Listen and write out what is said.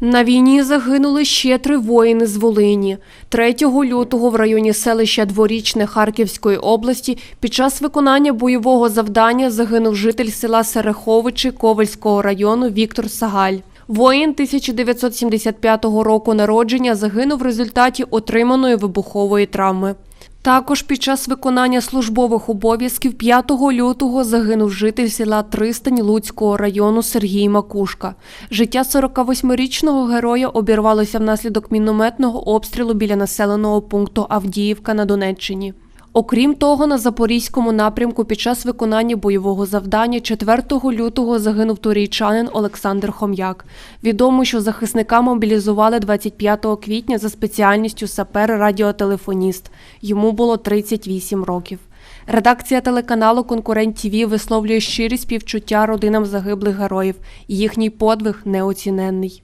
На війні загинули ще три воїни з Волині. 3 лютого в районі селища Дворічне Харківської області під час виконання бойового завдання загинув житель села Сереховичі Ковальського району Віктор Сагаль. Воїн 1975 року народження загинув в результаті отриманої вибухової травми. Також під час виконання службових обов'язків 5 лютого загинув житель села Тристань Луцького району Сергій Макушка. Життя 48-річного героя обірвалося внаслідок мінометного обстрілу біля населеного пункту Авдіївка на Донеччині. Окрім того, на запорізькому напрямку під час виконання бойового завдання 4 лютого загинув турійчанин Олександр Хом'як. Відомо, що захисника мобілізували 25 квітня за спеціальністю сапер-радіотелефоніст. Йому було 38 років. Редакція телеканалу Конкурент ТІВІ висловлює щирі співчуття родинам загиблих героїв. Їхній подвиг неоціненний.